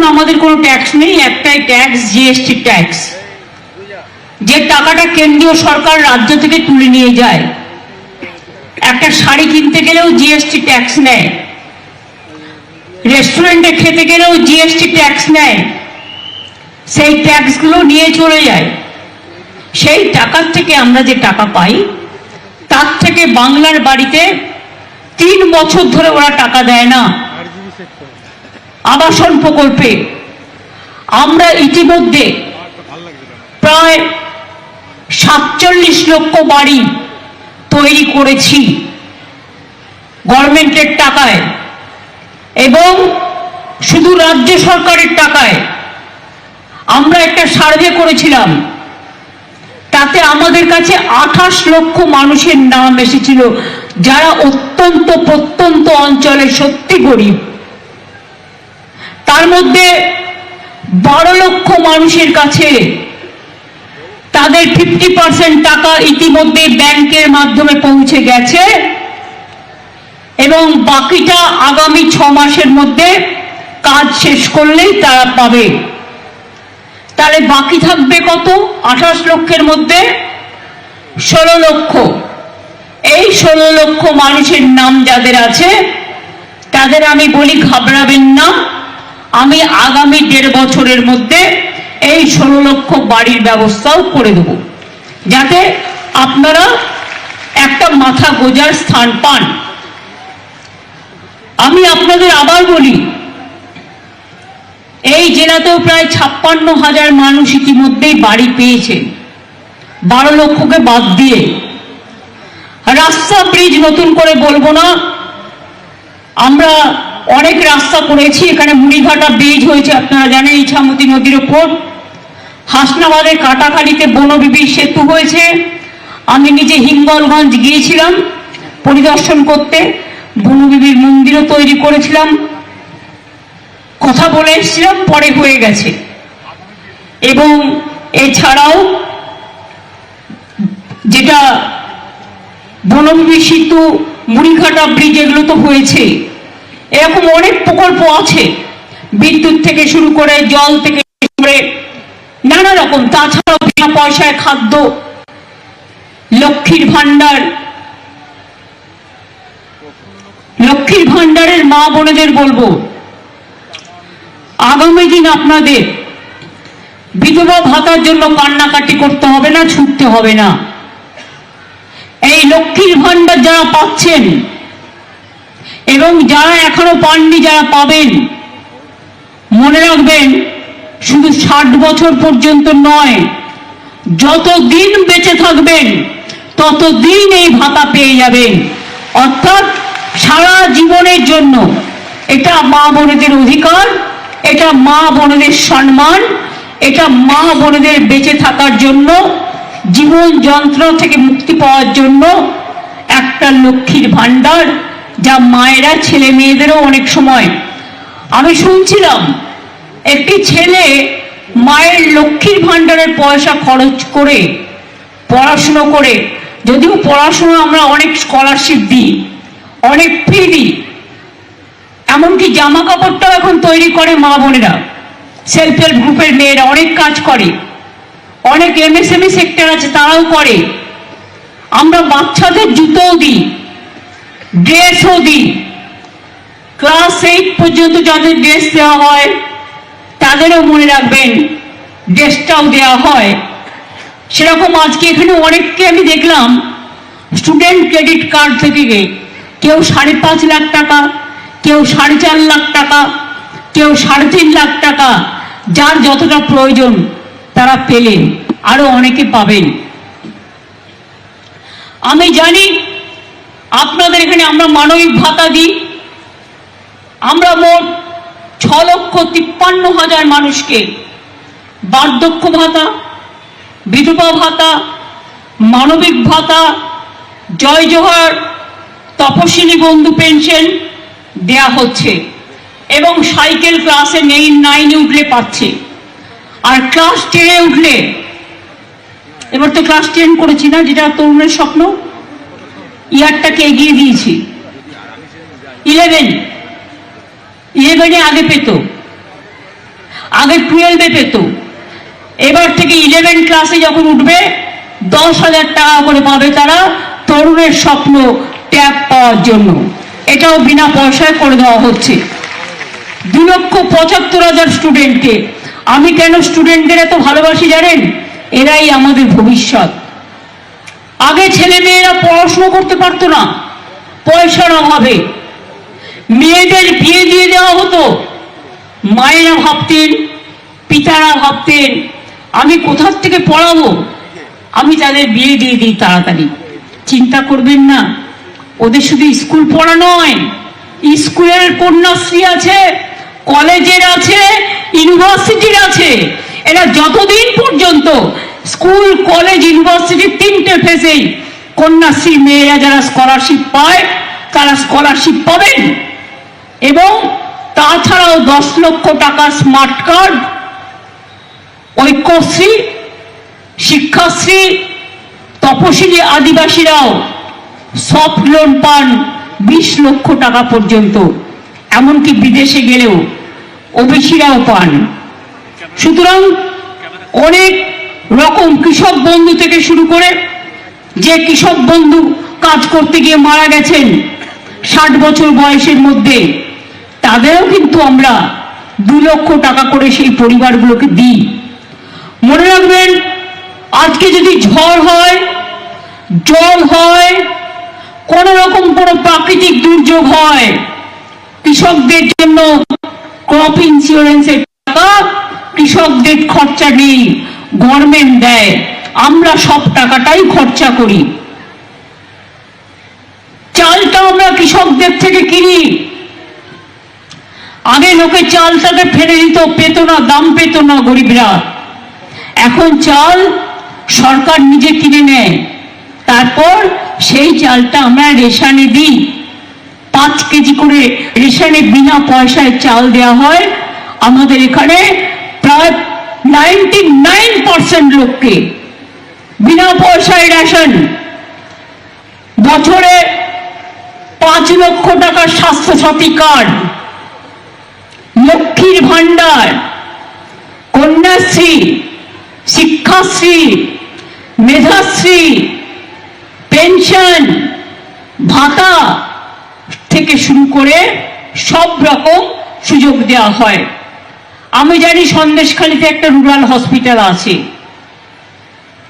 এখন আমাদের কোনো ট্যাক্স নেই, একটাই ট্যাক্স জিএসটি ট্যাক্স যে টাকাটা কেন্দ্রীয় সরকার রাজ্য থেকে তুলে নিয়ে যায়, একটা শাড়ি কিনতে গেলেও জিএসটি ট্যাক্স নেয়। রেস্টুরেন্টে খেতে গেলেও জিএসটি ট্যাক্স নেয়। সেই ট্যাক্সগুলো নিয়ে চলে যায়। সেই টাকার থেকে আমরা যে টাকা পাই, তার থেকে বাংলার বাড়িতে তিন বছর ধরে ওরা টাকা দেয় না। আবাসন প্রকল্পে আমরা ইতিমধ্যে প্রায় সাতচল্লিশ লক্ষ বাড়ি তৈরি করেছি গভর্নমেন্টের টাকায় এবং শুধু রাজ্য সরকারের টাকায়। আমরা একটা সার্ভে করেছিলাম। তাতে আমাদের কাছে আঠাশ লক্ষ মানুষের নাম এসেছিল, যারা অত্যন্ত প্রত্যন্ত অঞ্চলে সত্যি গরিব। তার মধ্যে বারো লক্ষ মানুষের কাছে তাদের ফিফটি পার্সেন্ট টাকা ইতিমধ্যে ব্যাংকের মাধ্যমে পৌঁছে গেছে এবং বাকিটা আগামী ছ মাসের মধ্যে কাজ শেষ করলেই তারা পাবে। তাহলে বাকি থাকবে কত? আঠাশ লক্ষের মধ্যে ষোলো লক্ষ। এই ষোলো লক্ষ মানুষের নাম যাদের আছে, তাদের আমি বলি, ঘাবড়াবেন না। আমি আগামী দেড় বছরের মধ্যে এই ষোলো লক্ষ বাড়ির ব্যবস্থাও করে দেব। যাতে আপনারা একটা মাথা গোজার স্থান পান। আমি আপনাদের আবার বলি, এই জেলাতেও প্রায় ছাপ্পান্ন হাজার মানুষ ইতিমধ্যেই বাড়ি পেয়েছে। বারো লক্ষকে বাদ দিয়ে। রাস্তা ব্রিজ নতুন করে বলব না, আমরা অনেক রাস্তা করেছি, এখানে মুড়িঘাটা ব্রিজ হয়েছে, আপনারা জানেন ইছামতি নদীর ওপর হাসনাবাদের কাটাখালিতে বনবিবি সেতু হয়েছে। আমি নিজে হিঙ্গলগঞ্জ গিয়েছিলাম পরিদর্শন করতে, বনবিবির মন্দিরও তৈরি করেছিলাম। কথা বলে এসেছিলাম, পরে হয়ে গেছে। এবং এছাড়াও যেটা বনবিবি সেতু মুড়িঘাটা ব্রিজ এগুলো তো হয়েছে। এরকম অনেক প্রকল্প আছে। বিদ্যুৎ থেকে শুরু করে জল থেকে করে নানা রকম। তাছাড়াও বিনা পয়সায় খাদ্য, লক্ষ্মীর ভান্ডার লক্ষ্মীর ভান্ডারের মা বোনেদের বলব, আগামী দিন আপনাদের বিধবা ভাতার জন্য কান্নাকাটি করতে হবে না, ছুটতে হবে না। এই লক্ষ্মীর ভান্ডার যারা পাচ্ছেন এবং যারা এখনও পাননি, যারা পাবেন, মনে রাখবেন, শুধু ষাট বছর পর্যন্ত নয়, যতদিন বেঁচে থাকবেন, ততদিন এই ভাতা পেয়ে যাবেন। অর্থাৎ সারা জীবনের জন্য এটা মা বোনেদের অধিকার, এটা মা বোনেদের সম্মান, এটা মা বোনেদের বেঁচে থাকার জন্য, জীবন যন্ত্রণা থেকে মুক্তি পাওয়ার জন্য একটা লক্ষ্মীর ভাণ্ডার যা মায়েরা ছেলে মেয়েদেরও অনেক সময়। আমি শুনছিলাম, একটি ছেলে মায়ের লক্ষ্মীর ভাণ্ডারের পয়সা খরচ করে পড়াশুনো করে, যদিও পড়াশুনো আমরা অনেক স্কলারশিপ দিই, অনেক ফি দিই, এমনকি জামা কাপড়টাও এখন তৈরি করে মা বোনেরা। সেলফ হেল্প গ্রুপের মেয়েরা অনেক কাজ করে, অনেক এমএসএমই সেক্টর আছে তারাও করে। আমরা বাচ্চাদের জুতোও দিই। ড্রেসও দিই ক্লাস এইট পর্যন্ত যাদের ড্রেস দেওয়া হয়, তাদেরও মনে রাখবেন ড্রেসটাও দেওয়া হয়। সেরকম আজকে এখানে অনেককে আমি দেখলাম স্টুডেন্ট ক্রেডিট কার্ড থেকে কেউ সাড়ে পাঁচ লাখ টাকা, কেউ সাড়ে চার লাখ টাকা, কেউ সাড়ে তিন লাখ টাকা, যার যতটা প্রয়োজন, তারা পেলেন, আরও অনেকে পাবেন। আমি জানি আপনাদের এখানে আমরা মানবিক ভাতা দিই। আমরা মোট ছ লক্ষ তিপ্পান্ন হাজার মানুষকে বার্ধক্য ভাতা, বিধবা ভাতা, মানবিক ভাতা, জয় জোহার তপশিলি বন্ধু পেনশন দেয়া হচ্ছে এবং সাইকেল ক্লাসে নেই, নাইনে উঠলে পাচ্ছে আর ক্লাস টেনে উঠলে, এবার তো ক্লাস টেন করেছি না, যেটা তরুণের স্বপ্ন ইয়ারটাকে এগিয়ে দিয়েছি। ইলেভেন ইলেভেনে আগে পেত। আগে টুয়েলভে পেত। এবার থেকে ইলেভেন ক্লাসে যখন উঠবে, দশ হাজার টাকা করে পাবে তারা তরুণের স্বপ্ন ট্যাব পাওয়ার জন্য। এটাও বিনা পয়সায় করে দেওয়া হচ্ছে। দু লক্ষ পঁচাত্তর হাজার স্টুডেন্টকে আমি কেন স্টুডেন্টদের এত ভালোবাসি জানেন? এরাই আমাদের ভবিষ্যৎ। আগে ছেলে মেয়েরা পড়াশুনো করতে পারতো না। পয়সার অভাবে। মেয়েদের বিয়ে দিয়ে দেওয়া হতো। মায়েরা ভাবতেন, পিতারা ভাবতেন, আমি কোথার থেকে পড়াবো? আমি তাদের বিয়ে দিয়ে দিই তাড়াতাড়ি। চিন্তা করবেন না, ওদের শুধু স্কুল পড়া নয়, স্কুলের কন্যাশ্রী আছে, কলেজের আছে, ইউনিভার্সিটির আছে। এরা যতদিন পর্যন্ত স্কুল, কলেজ ইউনিভার্সিটির তিনটে ফেসেই কন্যাশ্রী মেয়েরা যারা স্কলারশিপ পায়, তারা স্কলারশিপ পাবেন। এবং তাছাড়াও দশ লক্ষ টাকা স্মার্ট কার্ড ঐক্যশ্রী, শিক্ষাশ্রী, তপশিলি আদিবাসীরাও সফট লোন পান বিশ লক্ষ টাকা পর্যন্ত। এমনকি বিদেশে গেলেও ওবিসিরাও পান। সুতরাং অনেক রকম কৃষক বন্ধু থেকে শুরু করে যে কৃষক বন্ধু কাজ করতে গিয়ে মারা গেছেন ষাট বছর বয়সের মধ্যে, তাদেরও কিন্তু আমরা দু লক্ষ টাকা করে সেই পরিবারগুলোকে দিই। মনে রাখবেন, আজকে যদি ঝড় হয়, জল হয় কোন রকম কোনো প্রাকৃতিক দুর্যোগ হয়, কৃষকদের জন্য ক্রপ ইন্স্যুরেন্সের টাকা, কৃষকদের খরচা নেই। গভর্নমেন্ট দেয়, আমরা সব টাকাটাই খরচা করি। চালটা আমরা কৃষকদের থেকে কিনি। আগে লোকে চালটাকে ফেলে দিত, পেত না, দাম পেত না গরিবরা। এখন চাল সরকার নিজে কিনে নেয়। তারপর সেই চালটা আমরা রেশানে দিই। পাঁচ কেজি করে রেশানে বিনা পয়সায় চাল দেওয়া হয়। আমাদের এখানে প্রায় নাইনটি নাইন পার্সেন্ট লোককে বিনা পয়সায় রেশন। বছরে পাঁচ লক্ষ টাকার স্বাস্থ্যসাথী কার্ড, লক্ষ্মীর ভান্ডার কন্যাশ্রী, শিক্ষাশ্রী, মেধাশ্রী, পেনশন, ভাতা থেকে শুরু করে সব রকম সুযোগ দেওয়া হয়। আমি জানি সন্দেশখালীতে একটা রুরাল হসপিটাল আছে।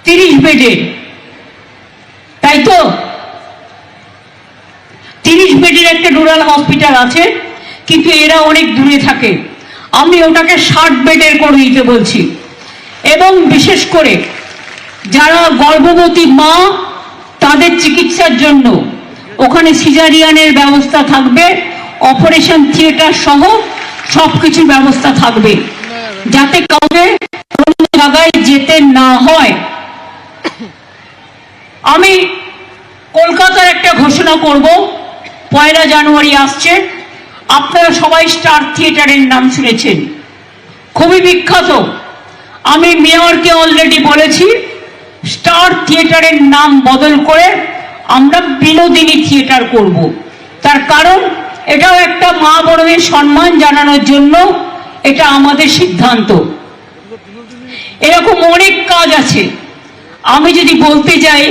তিরিশ বেডের। তাই তো? তিরিশ বেডের একটা রুরাল হসপিটাল আছে, কিন্তু এরা অনেক দূরে থাকে। আমি ওটাকে ষাট বেডের করে দিতে বলছি। এবং বিশেষ করে যারা গর্ভবতী মা, তাদের চিকিৎসার জন্য ওখানে সিজারিয়ানের ব্যবস্থা থাকবে, অপারেশন থিয়েটার সহ সব কিছুর ব্যবস্থা থাকবে। যাতে কাউকে কোনো জায়গায় যেতে না হয়। আমি কলকাতার একটা ঘোষণা করব। পয়লা জানুয়ারি আসছে। আপনারা সবাই স্টার থিয়েটারের নাম শুনেছেন। খুবই বিখ্যাত। আমি মেয়রকে অলরেডি বলেছি, স্টার থিয়েটারের নাম বদল করে আমরা বিনোদিনী থিয়েটার করব। তার কারণ এটাও একটা মা বড়দের সম্মান জানানোর জন্য এটা আমাদের সিদ্ধান্ত। এরকম অনেক কাজ আছে। আমি যদি বলতে যাই,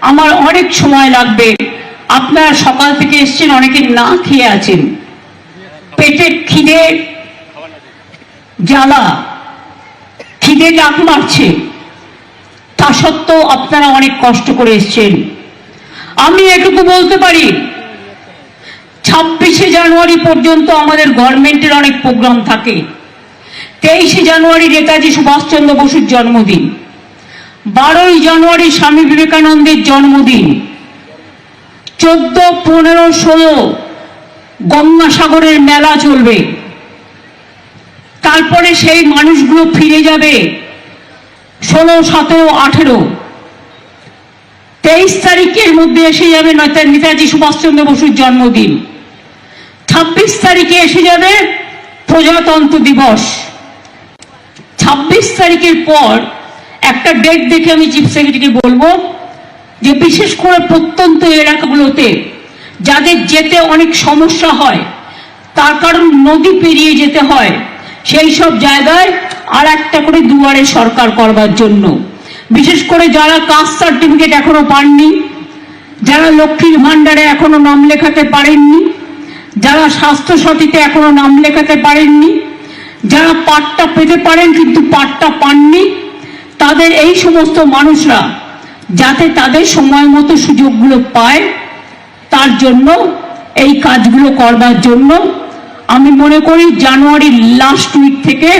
আমার অনেক সময় লাগবে। আপনারা সকাল থেকে এসছেন, অনেকে না খেয়ে আছেন। পেটের খিদে জ্বালা, খিদে ডাক মারছে। তা সত্ত্বেও আপনারা অনেক কষ্ট করে এসছেন। আমি এটুকু বলতে পারি ছাব্বিশে জানুয়ারি পর্যন্ত আমাদের গভর্নমেন্টের অনেক প্রোগ্রাম থাকে। তেইশে জানুয়ারি নেতাজি সুভাষচন্দ্র বসুর জন্মদিন। বারোই জানুয়ারি স্বামী বিবেকানন্দের জন্মদিন। চোদ্দ, পনেরো, ষোলো গঙ্গাসাগরের মেলা চলবে। তারপরে সেই মানুষগুলো ফিরে যাবে ষোলো, সতেরো, আঠেরো। তেইশ তারিখের মধ্যে এসে যাবে নেতা- নেতাজি সুভাষচন্দ্র বসুর জন্মদিন। ছাব্বিশ তারিখে এসে যাবে প্রজাতন্ত্র দিবস। ছাব্বিশ তারিখের পর একটা ডেট দেখে আমি চিফ সেক্রেটারিকে বলব যে বিশেষ করে প্রত্যন্ত এলাকাগুলোতে যাদের যেতে অনেক সমস্যা হয়, তার কারণ নদী পেরিয়ে যেতে হয়, সেই সব জায়গায় আর একটা করে দুয়ারে সরকার করবার জন্য। বিশেষ করে যারা কাস্ট সার্টিফিকেট এখনও পাননি, যারা লক্ষ্মীর ভাণ্ডারে এখনও নাম লেখাতে পারেননি, যারা স্বাস্থ্য সাথীতে এখনও নাম লেখাতে পারেননি, যারা পাটটা পেতে পারেন কিন্তু পাটটা পাননি, তাদের এই সমস্ত মানুষরা যাতে তাদের সময় মতো সুযোগগুলো পায়, তার জন্য এই কাজগুলো করবার জন্য আমি মনে করি জানুয়ারির লাস্ট উইক থেকে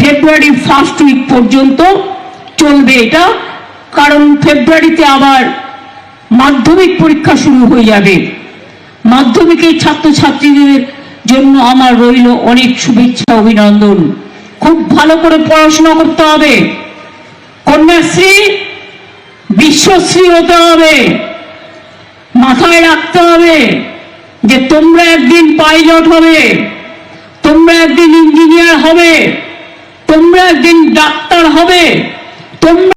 ফেব্রুয়ারির ফার্স্ট উইক পর্যন্ত চলবে এটা? কারণ ফেব্রুয়ারিতে আবার মাধ্যমিক পরীক্ষা শুরু হয়ে যাবে। মাধ্যমিকের ছাত্রছাত্রীদের জন্য আমার রইল অনেক শুভেচ্ছা, অভিনন্দন। খুব ভালো করে পড়াশোনা করতে হবে। কন্যাশ্রী, বিশ্বশ্রী হতে হবে। মাথায় রাখতে হবে যে তোমরা একদিন পাইলট হবে, তোমরা একদিন ইঞ্জিনিয়ার হবে, তোমরা একদিন ডাক্তার হবে। তোমরা